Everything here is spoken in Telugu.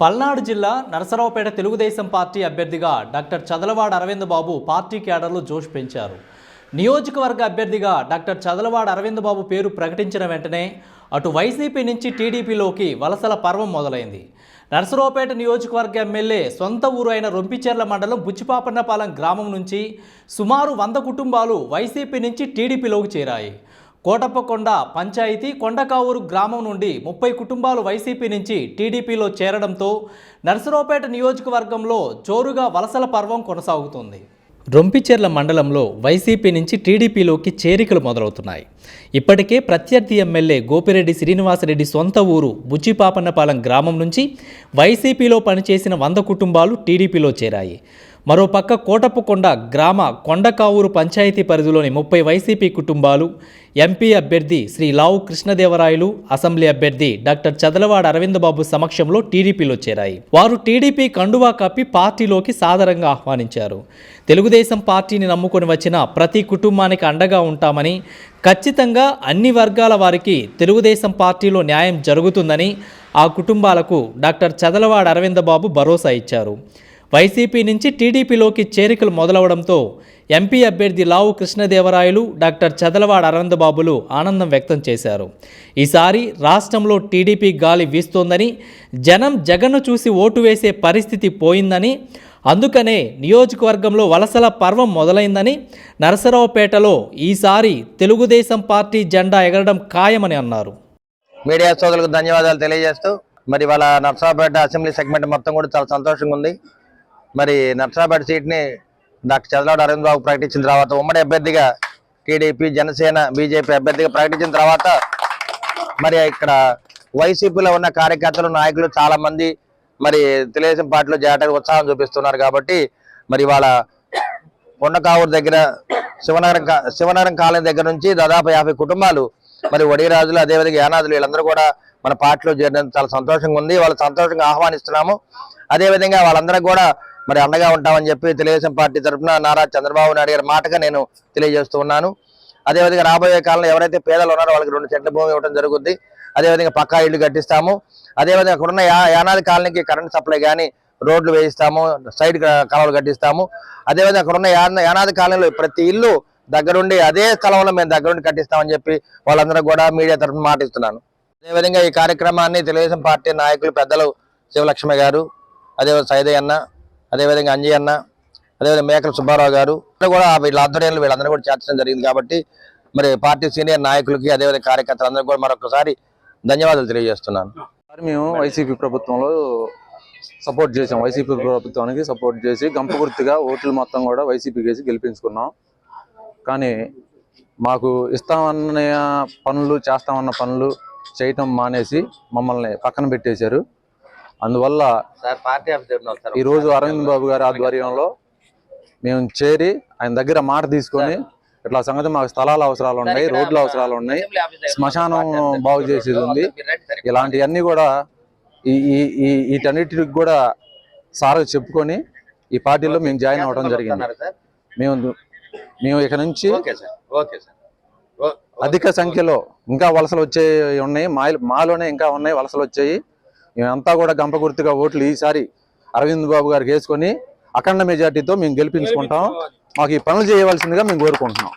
పల్నాడు జిల్లా నరసరావుపేట తెలుగుదేశం పార్టీ అభ్యర్థిగా డాక్టర్ చదలవాడ అరవింద్ బాబు పార్టీ క్యాడర్లు జోష్ పెంచారు. నియోజకవర్గ అభ్యర్థిగా డాక్టర్ చదలవాడ అరవింద్ బాబు పేరు ప్రకటించిన వెంటనే అటు వైసీపీ నుంచి టీడీపీలోకి వలసల పర్వం మొదలైంది. నరసరావుపేట నియోజకవర్గ ఎమ్మెల్యే సొంత ఊరు అయిన రొంపిచెర్ల మండలం బుచ్చిపాపన్నపాలెం గ్రామం నుంచి సుమారు వంద కుటుంబాలు వైసీపీ నుంచి టీడీపీలోకి చేరాయి. కోటప్పకొండ పంచాయతీ కొండకావూరు గ్రామం నుండి ముప్పై కుటుంబాలు వైసీపీ నుంచి టీడీపీలో చేరడంతో నర్సరావుపేట నియోజకవర్గంలో జోరుగా వలసల పర్వం కొనసాగుతుంది. రొంపిచెర్ల మండలంలో వైసీపీ నుంచి టీడీపీలోకి చేరికలు మొదలవుతున్నాయి. ఇప్పటికే ప్రత్యర్థి ఎమ్మెల్యే గోపిరెడ్డి శ్రీనివాసరెడ్డి సొంత ఊరు బుచ్చిపాపన్నపాలెం గ్రామం నుంచి వైసీపీలో పనిచేసిన వంద కుటుంబాలు టీడీపీలో చేరాయి. మరోపక్క కోటప్పకొండ గ్రామ కొండకావూరు పంచాయతీ పరిధిలోని ముప్పై వైసీపీ కుటుంబాలు ఎంపీ అభ్యర్థి శ్రీ లావు కృష్ణదేవరాయలు అసెంబ్లీ అభ్యర్థి డాక్టర్ చదలవాడ అరవిందబాబు సమక్షంలో టీడీపీలో చేరాయి. వారు టీడీపీ కండువా కప్పి పార్టీలోకి సాదరంగా ఆహ్వానించారు. తెలుగుదేశం పార్టీని నమ్ముకొని వచ్చిన ప్రతి కుటుంబానికి అండగా ఉంటామని ఖచ్చితంగా అన్ని వర్గాల వారికి తెలుగుదేశం పార్టీలో న్యాయం జరుగుతుందని ఆ కుటుంబాలకు డాక్టర్ చదలవాడ అరవిందబాబు భరోసా ఇచ్చారు. వైసీపీ నుంచి టీడీపీలోకి చేరికలు మొదలవడంతో ఎంపీ అభ్యర్థి లావు కృష్ణదేవరాయలు డాక్టర్ చదలవాడ అనందబాబులు ఆనందం వ్యక్తం చేశారు. ఈసారి రాష్ట్రంలో టీడీపీ గాలి వీస్తోందని జనం జగన్ను చూసి ఓటు వేసే పరిస్థితి పోయిందని అందుకనే నియోజకవర్గంలో వలసల పర్వం మొదలైందని నరసరావుపేటలో ఈసారి తెలుగుదేశం పార్టీ జెండా ఎగరడం ఖాయమని అన్నారు. మీడియా సోదరులకు ధన్యవాదాలు తెలియజేస్తూ మరి వాళ్ళ నర్సాపేట అసెంబ్లీ సెగ్మెంట్ మొత్తం కూడా చాలా సంతోషంగా ఉంది. మరి నర్సాపేట సీట్ని డాక్టర్ చంద్రబాబు అరవింద్ బాబు ప్రకటించిన తర్వాత ఉమ్మడి అభ్యర్థిగా టీడీపీ జనసేన బీజేపీ అభ్యర్థిగా ప్రకటించిన తర్వాత మరి ఇక్కడ వైసీపీలో ఉన్న కార్యకర్తలు నాయకులు చాలా మంది మరి తెలుగుదేశం పార్టీలో చేరడానికి ఉత్సాహం చూపిస్తున్నారు కాబట్టి మరి వాళ్ళ కొండకావూరు దగ్గర శివనగరం కా- శివనగరం కాలనీ దగ్గర నుంచి దాదాపు యాభై కుటుంబాలు మరి వడిరాజులు అదేవిధంగా యానాదులు వీళ్ళందరూ కూడా మన పార్టీలో చేరడం చాలా సంతోషంగా ఉంది. వాళ్ళు సంతోషంగా ఆహ్వానిస్తున్నాము. అదేవిధంగా వాళ్ళందరూ కూడా మరి అండగా ఉంటామని చెప్పి తెలుగుదేశం పార్టీ తరఫున నారా చంద్రబాబు నాయుడు గారి మాటగా నేను తెలియజేస్తూ ఉన్నాను. అదేవిధంగా రాబోయే కాలంలో ఎవరైతే పేదలు ఉన్నారో వాళ్ళకి రెండు సెంట్ల భూమి ఇవ్వడం జరుగుద్ది. అదేవిధంగా పక్కా ఇల్లు కట్టిస్తాము. అదేవిధంగా అక్కడున్న యా- యానాది కాలనీకి కరెంట్ సప్లై కానీ రోడ్లు వేయిస్తాము సైడ్ కాలువలు కట్టిస్తాము. అదేవిధంగా అక్కడున్న యాన యానాది కాలనీలో ప్రతి ఇల్లు దగ్గరుండి అదే స్థలంలో మేము దగ్గరుండి కట్టిస్తామని చెప్పి వాళ్ళందరూ కూడా మీడియా తరఫున మాటిస్తున్నాను అదేవిధంగా ఈ కార్యక్రమాన్ని తెలుగుదేశం పార్టీ నాయకులు పెద్దలు శివలక్ష్మి గారు అదేవిధంగా సైదయ్య అన్న అదేవిధంగా అంజయ్ అన్న అదేవిధంగా మేకల సుబ్బారావు గారు కూడా వీళ్ళ ఆధ్వర్యంలో వీళ్ళందరూ కూడా చేర్చడం జరిగింది కాబట్టి మరి పార్టీ సీనియర్ నాయకులకి అదేవిధంగా కార్యకర్తలందరూ కూడా మరొకసారి ధన్యవాదాలు తెలియజేస్తున్నాను. సార్ మేము వైసీపీ ప్రభుత్వంలో సపోర్ట్ చేసాం వైసీపీ ప్రభుత్వానికి సపోర్ట్ చేసి గంప గుర్తుగా ఓట్లు మొత్తం కూడా వైసీపీకి వేసి గెలిపించుకున్నాం. కానీ మాకు ఇస్తామన్న పనులు చేస్తామన్న పనులు చేయటం మానేసి మమ్మల్ని పక్కన పెట్టేశారు. అందువల్ల ఈ రోజు అరవింద్ బాబు గారి ఆధ్వర్యంలో మేము చేరి ఆయన దగ్గర మాట తీసుకొని ఇట్లా సంగతి మాకు స్థలాల అవసరాలు ఉన్నాయి రోడ్ల అవసరాలు ఉన్నాయి శ్మశానం బాగు చేసేది ఉంది. ఇలాంటివన్నీ కూడా ఈ వీటన్నిటికి కూడా సార్ చెప్పుకొని ఈ పార్టీలో మేము జాయిన్ అవ్వడం జరిగింది. మేము మేము ఇక నుంచి అధిక సంఖ్యలో ఇంకా వలసలు వచ్చే ఉన్నాయి మా మాలోనే ఇంకా ఉన్నాయి వలసలు వచ్చాయి మేమంతా కూడా గంప గుర్తుగా ఓట్లు ఈసారి అరవింద్ బాబు గారికి వేసుకొని అఖండ మెజార్టీతో మేము గెలిపించుకుంటాం. మాకు ఈ పనులు చేయవలసిందిగా మేము కోరుకుంటున్నాం.